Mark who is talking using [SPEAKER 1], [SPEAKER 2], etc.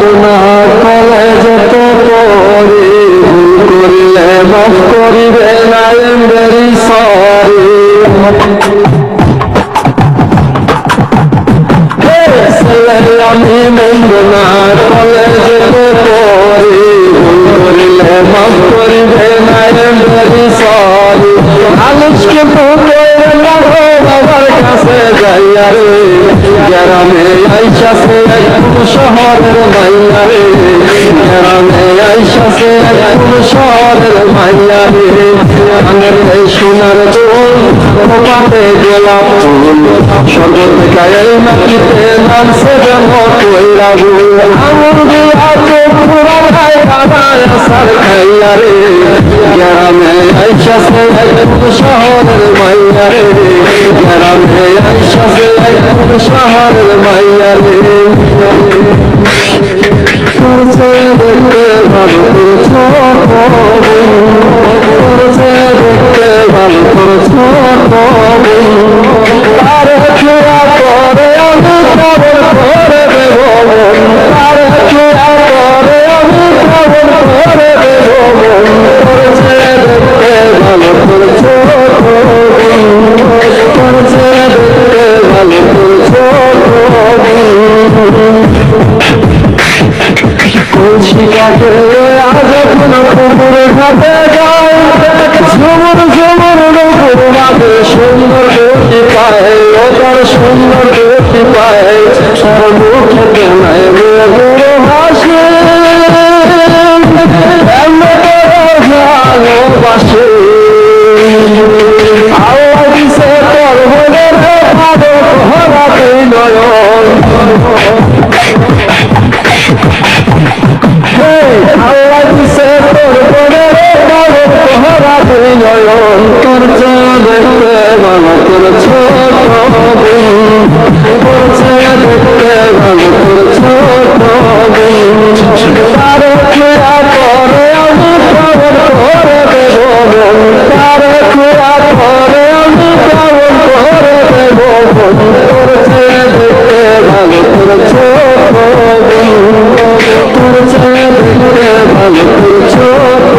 [SPEAKER 1] বন্ধু না কলেজে তো পড়ি ভুল করলে মাফ করিবে না এম ভেরি সরি আমি বন্ধু না কলেজে তো পড়ি ভুল করলে মাফ করিবে না এম ভেরি সরি আলোচকে পুকুরে লাগো বাবার কাছে যাইয়া রে গ্রামে আইসাছে একদম শহরের মাইয়া রে গ্রামে আইসাছে একদম শহরের মাইয়া রে আনের এই সোনার দোল কোপাতে গেলাম স্বর্গ থেকে মাটিতে নামছে যেন কইরা ভুল আমর চোখ পুরা শহরের মাইয়া রে গ্রামে শহরের মাইয়া রে ঝুমুর ঝুমুর নৌকুর মাঝে সুন্দর দেখি পায় ওটার সুন্দর দেখি পায় তার মুখে নয়ন করছে দেখতে তোর ছোট করছে দেখতে তোর ছোট তার খেয়া করে আমি খবর করে দেব তার খেয়া করে আমি খবর করে দেব করছে দেখতে তোর ছোট করছে দেখতে তোর ছোট